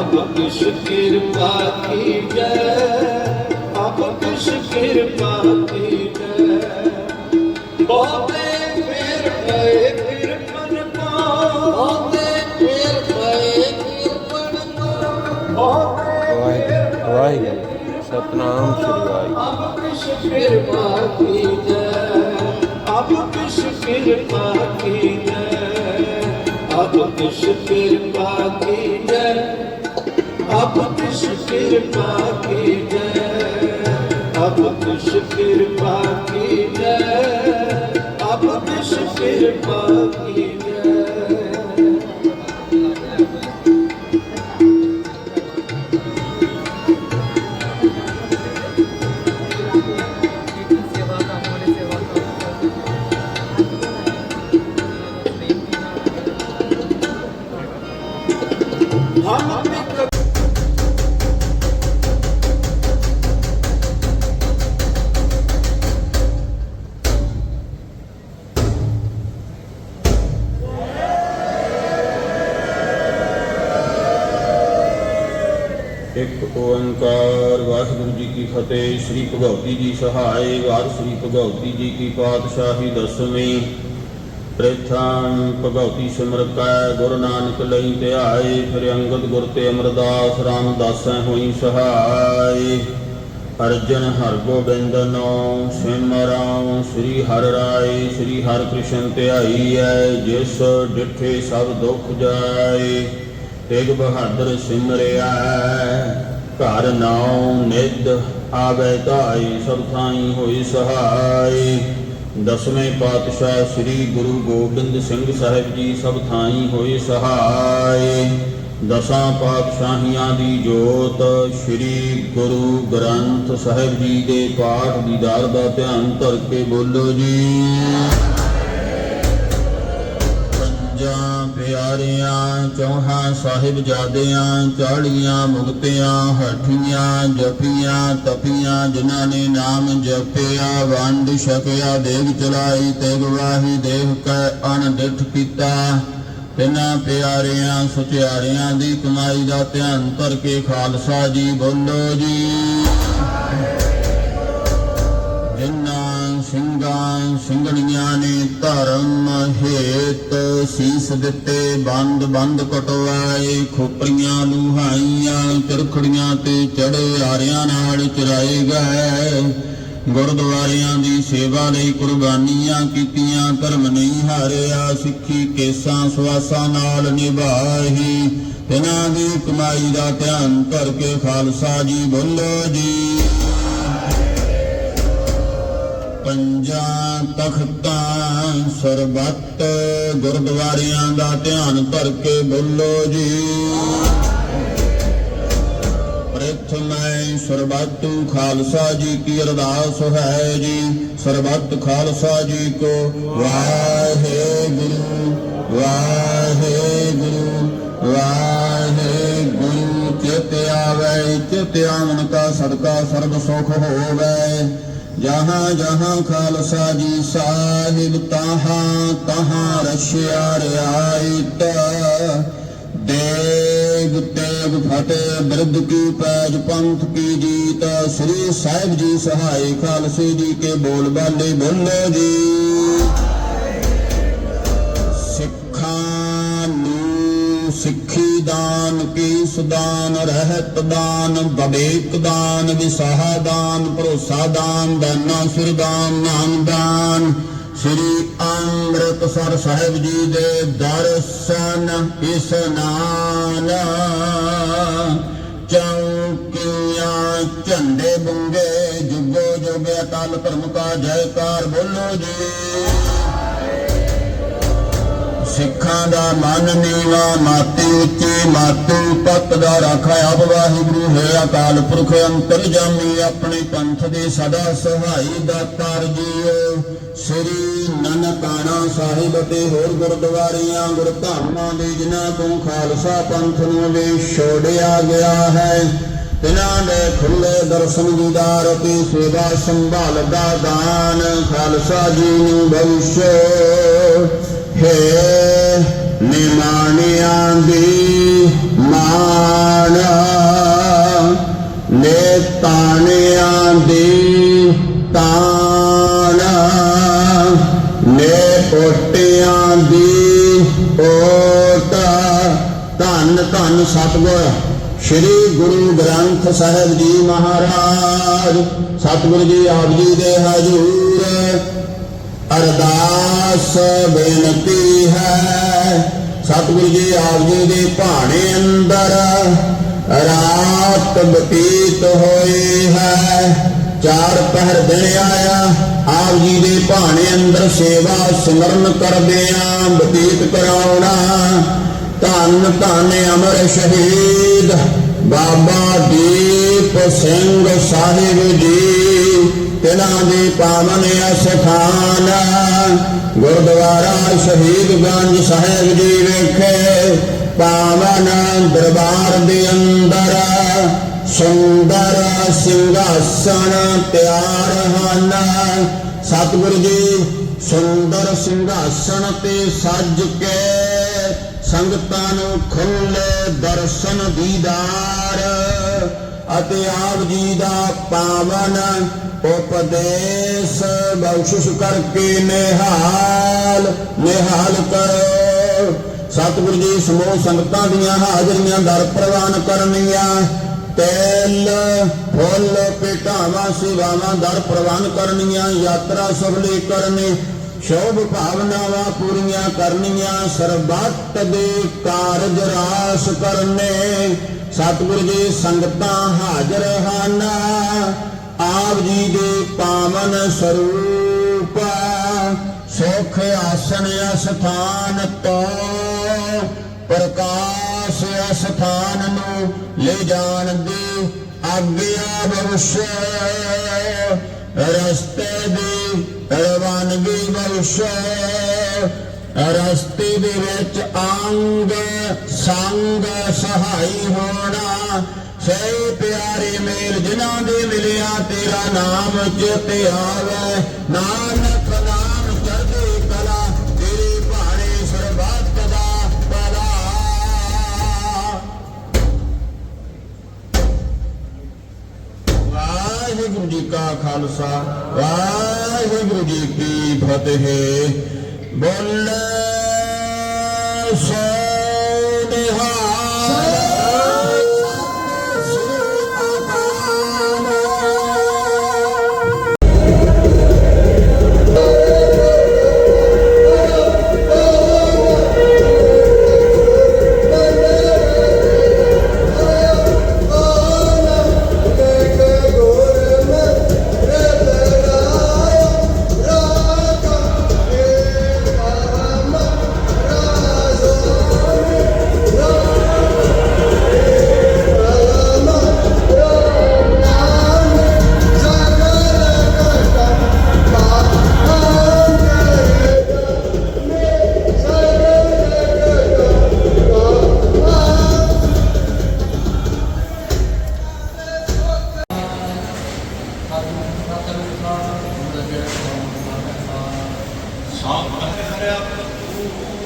ਅਬ ਕਿਸ ਕਿਰਪਾ ਕੀ ਜੈ ਅਬ ਕਿਸ ਕਿਰਪਾ ਕੀ ਜੈ ਬਹੁਤੇ ਫੇਰ ਪਏ ਕਿਰਪਨ ਪਾ ਬਹੁਤੇ ਫੇਰ ਪਏ ਕਿਰਪਨ ਪਾ ਵਾਹਿਗੁਰੂ ਸਤਨਾਮ ਸ੍ਰੀ ਵਾਹਿਗੁਰੂ ਅਬ ਕਿਸ ਕਿਰਪਾ ਕੀ ਜੈ ਅਬ ਕਿਸ ਕਿਰਪਾ ਕੀ ਜੈ ਅਬ ਕਿਸ ਕਿਰਪਾ ਕੀ ਆਪ ਤਿਸ ਕਿਰਪਾ ਕੀ ਜੈ ਆਪ ਤਿਸ ਕਿਰਪਾ ਕੀ ਜੈ ਆਪ ਤਿਸ ਕਿਰਪਾ ਕੀ ਜੈ ਇੱਕ ਓੰਕਾਰ, ਵਾਹਿਗੁਰੂ ਜੀ ਕੀ ਫਤਿਹ, ਸ੍ਰੀ ਭਗਵਤੀ ਜੀ ਸਹਾਇ, ਵਾਰ ਸ੍ਰੀ ਭਗਵਤੀ ਜੀ ਕੀ ਪਾਤਸ਼ਾਹੀ ਦਸਵੀਂ। ਪ੍ਰਥਮ ਭਗਵਤੀ ਸਿਮਰਤੈ ਗੁਰੂ ਨਾਨਕ ਲਈ ਧਿਆਏ, ਫਿਰ ਅੰਗਦ ਗੁਰ ਤੇ ਅਮਰਦਾਸ ਰਾਮਦਾਸੈ ਹੋਈ ਸਹਾਇ। ਅਰਜਨ ਹਰ ਗੋਬਿੰਦ ਨੋ ਸਿਮਰਾਉ ਸ੍ਰੀ ਹਰਿ ਰਾਏ, ਸ੍ਰੀ ਹਰਿ ਕ੍ਰਿਸ਼ਨ ਧਿਆਈ ਐ, ਜਿਸ ਡਿਠੇ ਸਭ ਦੁੱਖ ਜਾਏ, ਤੇਗ ਬਹਾਦਰ ਸਿਮਰਿਆ। ਘਰ ਨਾਉ ਨਿਦ ਆਵੇ ਧਾਈ, ਸਭ ਥਾਈ ਹੋਈ ਸਹਾਈ। ਦਸਵੇਂ ਪਾਤਸ਼ਾਹ ਸ੍ਰੀ ਗੁਰੂ ਗੋਬਿੰਦ ਸਿੰਘ ਸਾਹਿਬ ਜੀ ਸਭ ਥਾਈ ਹੋਈ ਸਹਾਈ। ਦਸਾਂ ਪਾਤਸ਼ਾਹੀਆਂ ਦੀ ਜੋਤ ਸ੍ਰੀ ਗੁਰੂ ਗ੍ਰੰਥ ਸਾਹਿਬ ਜੀ ਦੇ ਪਾਠ ਦੀਦਾਰ ਦਾ ਧਿਆਨ ਧਰ ਕੇ ਬੋਲੋ ਜੀ। ਪੰਜਾਂ ਪਿਆਰਿਆਂ, ਚੌਹਾਂ ਸਾਹਿਬ ਜਾਦਿਆਂ ਚਾੜੀਆਂ ਮੁਕਤਿਆਂ, ਹਠੀਆਂ ਜਪੀਆਂ ਤਪੀਆਂ, ਜਿਨ੍ਹਾਂ ਨੇ ਨਾਮ ਜਪਿਆ, ਵੰਡ ਛਕਿਆ, ਦੇਗ ਚਲਾਈ ਤੇ ਗਵਾਹੀ ਦੇਹ ਕੈ ਅਨਡਿਠ ਕੀਤਾ। ਤਿਨਾਂ ਪਿਆਰਿਆਂ, ਸੁਚਿਆਰਿਆਂ ਦੀ ਕਮਾਈ ਦਾ ਧਿਆਨ ਧਰ ਕੇ ਖਾਲਸਾ ਜੀ ਬੋਲੋ ਜੀ। ਸਿੰਘਣੀਆਂ ਨੇ ਧਰਮ ਹੇਤ ਸੀਸ ਦਿੱਤੇ, ਬੰਦ ਬੰਦ ਕਟਵਾਏ ਖੋਪਰੀਆਂ ਲੁਹਾਈਆਂ ਚਰਖੜੀਆਂ ਤੇ ਚੜੇ ਆਰਿਆਂ ਨਾਲ ਚਰਾਏ ਗਏ। ਗੁਰਦੁਆਰਿਆਂ ਦੀ ਸੇਵਾ ਲਈ ਕੁਰਬਾਨੀਆਂ ਕੀਤੀਆਂ, ਧਰਮ ਨਹੀਂ ਹਾਰਿਆ, ਸਿੱਖੀ ਕੇਸਾਂ ਸਵਾਸਾਂ ਨਾਲ ਨਿਭਾਹੀ ਤਿਨਾਂ ਦੀ ਕਮਾਈ ਦਾ ਧਿਆਨ ਕਰਕੇ ਖਾਲਸਾ ਜੀ ਬੋਲੋ ਜੀ। ਪੰਜਾਂ ਤਖਤਾਂ ਸਰਬੱਤ ਗੁਰਦੁਆਰਿਆਂ ਦਾ ਧਿਆਨ ਧਰ ਕੇ ਬੋਲੋ ਜੀ। ਪ੍ਰਥਮੈ ਸਰਬੱਤ ਖਾਲਸਾ ਜੀ ਕੀ ਅਰਦਾਸ ਹੈ ਜੀ। ਸਰਬੱਤ ਖਾਲਸਾ ਜੀ ਕੋ ਵਾਹਿਗੁਰੂ ਵਾਹਿਗੁਰੂ ਵਾਹਿਗੁਰੂ। ਚਿਤ ਆਵੇ, ਚਿਤ ਆਵਨ ਕਾ ਸਦਕਾ ਸਰਬ ਸੁਖ ਹੋਵੇ। ਜਹਾਂ ਜਹਾਂ ਖਾਲਸਾ ਜੀ ਸਾਹਿਬ, ਤਹਾਂ ਤਹਾਂ ਰਸ਼ਿਆ ਰਿਆਇਤ ਦੇਗ ਤੇਗ ਫਟੇ ਬਿਰਧ ਕੀ ਪੈਜ ਪੰਥ ਕੀ ਜੀਤ। ਸ੍ਰੀ ਸਾਹਿਬ ਜੀ ਸਹਾਈ ਖਾਲਸੇ ਜੀ ਕੇ ਬੋਲ ਬਾਲੇ ਬੋਲੋ ਜੀ। ਦਾਨ ਰਹਿਤ ਦਾਨ, ਬਵੇਕ ਦਾਨ, ਵਿਸਾਹ ਦਾਨ, ਭਰੋਸਾ ਦਾਨ, ਦਾਨਾ ਸਿਰ ਦਾਨ, ਨਾਮ ਦਾਨ। ਸ੍ਰੀ ਅੰਮ੍ਰਿਤਸਰ ਸਾਹਿਬ ਜੀ ਦੇ ਦਰਸ਼ਨ ਇਸਨਾਨ ਚੌਕੀਆਂ ਝੰਡੇ ਬੁੰਗੇ, ਜੁਗੋ ਜੁਗੇ ਅਕਾਲ ਧਰਮ ਜੈਕਾਰ ਬੋਲੋ ਜੀ। ਸਿੱਖਾਂ ਦਾ ਮਨ ਨੀਵਾ, ਮਾਤੀ ਉੱਚੀ, ਮਾਤੂ ਪਤ ਦਾ ਰਾਖਾ ਆਪ ਵਾਹਿਗੁਰੂ, ਹੈ ਅਕਾਲ ਪੁਰਖ ਅੰਤਰਜਾਮੀ, ਆਪਣੇ ਪੰਥ ਦੇ ਸਦਾ ਸਹਾਈ ਦਾਤਾਰ ਜੀਓ ਸ੍ਰੀ ਨਨਕਾਣਾ ਸਾਹਿਬ ਤੇ ਹੋਰ ਗੁਰਦੁਆਰਿਆਂ, ਗੁਰਧਾਮਾਂ ਦੇ ਜਿਨ੍ਹਾਂ ਤੋਂ ਖਾਲਸਾ ਪੰਥ ਨੂੰ ਵੀ ਛੋੜਿਆ ਗਿਆ ਹੈ ਤਿਨਾਂ ਦੇ ਖੁੱਲੇ ਦਰਸ਼ਨ ਦੀਦਾਰ ਤੇ ਸੇਵਾ ਸੰਭਾਲ ਦਾ ਦਾਨ ਖਾਲਸਾ ਜੀ ਨੂੰ ਬਖਸ਼ੋ। ਹੈ। ਨਿਮਾਣਿਆਂ ਦੀ ਮਾਣ ਨੇ ਤਾਣਿਆਂ ਦੀ ਤਾਣ ਨੇ ਓਟਿਆਂ ਦੀ ਓਟ ਧੰਨ ਧੰਨ ਸਤਿਗੁਰ, ਸ੍ਰੀ ਗੁਰੂ ਗ੍ਰੰਥ ਸਾਹਿਬ ਜੀ ਮਹਾਰਾਜ। ਸਤਿਗੁਰੂ ਜੀ ਆਪ ਜੀ ਦੇ ਹਜੂਰ। ਅਰਦਾਸ ਬੇਨਤੀ ਹੈ। ਸਤਿਗੁਰੂ ਜੀ, ਆਪ ਜੀ ਦੇ ਭਾਣੇ ਅੰਦਰ ਰਾਤ ਬਤੀਤ ਹੋਈ ਹੈ। ਚਾਰ ਪਹਿਰ ਦਿਨ ਆਇਆ, ਆਪ ਜੀ ਦੇ ਭਾਣੇ ਅੰਦਰ ਸੇਵਾ ਸਿਮਰਨ ਕਰਦਿਆਂ ਬਤੀਤ ਕਰਾਉਣਾ। ਧੰਨ ਧੰਨ ਅਮਰ ਸ਼ਹੀਦ। ਬਾਬਾ ਦੀਪ ਸਿੰਘ ਸਾਹਿਬ ਜੀ ਇਹਨਾਂ ਦੇ ਪਾਵਨ ਅਸਥਾਨ ਗੁਰਦੁਆਰਾ ਸ਼ਹੀਦਗੰਜ ਸਾਹਿਬ ਜੀ ਵਿਖੇ ਪਾਵਨ ਦਰਬਾਰ ਦੇ ਅੰਦਰ ਸੁੰਦਰ ਸਿੰਘਾਸਣ ਤਿਆਰ ਹਨ। ਸਤਿਗੁਰੂ ਜੀ, ਸੁੰਦਰ ਸਿੰਘਾਸਣ ਤੇ ਸੱਜ ਕੇ ਸੰਗਤਾਂ ਨੂੰ ਖੁੱਲੇ ਦਰਸ਼ਨ ਦੀਦਾਰ ਅਤੇ ਆਪ ਜੀ ਦਾ ਪਾਵਨ ਉਪਦੇਸ਼ ਬਖਸ਼ਿਸ਼ ਕਰਕੇ ਨਿਹਾਲ ਨਿਹਾਲ ਕਰੋ। ਸਤਿਗੁਰੂ ਜੀ ਸਮੂਹ ਸੰਗਤਾਂ ਦੀਆਂ ਹਾਜ਼ਰੀਆਂ ਦਰ ਪ੍ਰਵਾਨ ਕਰਨੀਆਂ ਤੇਲ, ਫੁੱਲ ਪੇਟਾਵਾਂ ਸੇਵਾਵਾਂ ਦਰ ਪ੍ਰਵਾਨ ਕਰਨੀਆਂ ਯਾਤਰਾ ਸਫਲੀ ਕਰਨੀ। ਸ਼ੋਭ ਭਾਵਨਾਵਾਂ ਪੂਰੀਆਂ ਕਰਨੀਆਂ, ਸਰਬੱਤ ਦੇ ਕਾਰਜ ਰਾਸ ਕਰਨੇ। ਸਤਿਗੁਰੂ ਜੀ, ਸੰਗਤਾਂ ਹਾਜ਼ਰ ਹਨ। ਆਪ ਜੀ ਦੇ ਪਾਵਨ ਸਰੂਪ, ਸੁਖ ਆਸਣ ਅਸਥਾਨ ਤੋਂ ਪ੍ਰਕਾਸ਼ ਅਸਥਾਨ ਨੂੰ ਲੈ ਜਾਣ ਦੀ ਆਗਿਆ ਬਖਸ਼ ਰਸਤੇ ਦੀ ਰਵਾਨਗੀ ਬਖਸ਼ ਰਸਤੇ ਦੇ ਵਿੱਚ ਅੰਗ, ਸੰਗ ਸਹਾਈ ਹੋਣਾ। ਸੇ ਪਿਆਰੇ ਮੇਲ ਜਿਨ੍ਹਾਂ ਦੇ ਮਿਲਿਆ, ਤੇਰਾ ਨਾਮ ਚਿਤੇ ਆਵੇ। ਨਾਨਕ ਨਾਮ ਚੜ੍ਹਦੀ ਕਲਾ, ਤੇਰੇ ਭਾਣੇ ਸਰਬੱਤ ਦਾ ਭਲਾ। ਵਾਹਿਗੁਰੂ ਜੀ ਕਾ ਖਾਲਸਾ ਵਾਹਿਗੁਰੂ ਵਾਹਿਗੁਰੂ ਜੀ ਕੀ ਫਤਿਹ। ਬੋਲ ਸੋ ਦੇਹਾ ਸਾਫ਼ ਕਰ ਰਿਹਾ